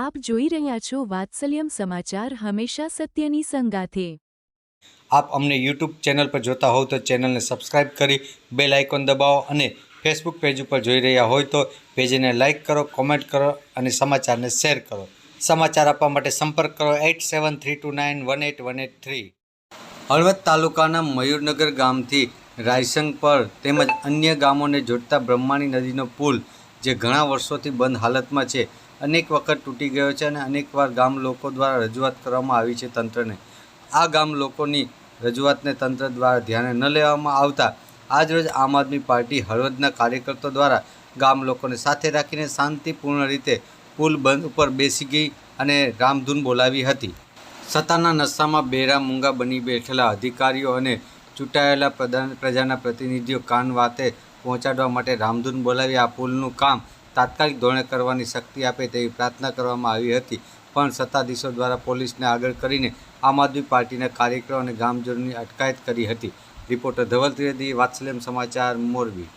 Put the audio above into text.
આપ જોઈ રહ્યા છો વાત્સલ્યમ સમાચાર હંમેશા સત્યની સંગાથે. આપ અમને યુટ્યુબ ચેનલ પર જોતા હોવ તો ચેનલને સબસ્ક્રાઇબ કરી બેલ આઇકોન દબાવો અને ફેસબુક પેજ ઉપર જોઈ રહ્યા હોય તો પેજને લાઇક કરો, કોમેન્ટ કરો અને સમાચારને શેર કરો. સમાચાર આપવા માટે સંપર્ક કરો eight seven three two nine one eight one eight three. Halvad તાલુકાના મયુરનગર ગામથી રાયસંગ પર તેમજ અન્ય ગામોને જોડતા બ્રહ્માણી નદીનો પુલ, જે ઘણા વર્ષોથી બંધ હાલતમાં છે અનેક વખત તૂટી ગયો છે અને અનેકવાર ગામ લોકો દ્વારા રજૂઆત કરવામાં આવી છે તંત્રને. આ ગામ લોકોની રજૂઆતને તંત્ર દ્વારા ધ્યાને ન લેવામાં આવતા આજરોજ આમ આદમી પાર્ટી હળવદના કાર્યકર્તાઓ દ્વારા ગામ લોકોને સાથે રાખીને શાંતિપૂર્ણ રીતે પુલ બંધ ઉપર બેસી ગઈ અને રામધૂન બોલાવી હતી. સત્તાના નશામાં બેરા મૂંગા બની બેઠેલા અધિકારીઓ અને ચૂંટાયેલા પ્રધાન પ્રજાના પ્રતિનિધિઓ કાન વાતે પહોંચાડવા માટે રામધૂન બોલાવી આ પુલનું કામ તાત્કાલિક ધોરણે કરવાની શક્તિ આપે તેવી પ્રાર્થના કરવામાં આવી હતી પણ સત્તાધીશો દ્વારા પોલીસને આગળ કરીને આમ આદમી પાર્ટીના કાર્યકરો અને ગામજનોની અટકાયત કરી હતી રિપોર્ટર ધવલ ત્રિવેદી વાત્સલ્યમ સમાચાર મોરબી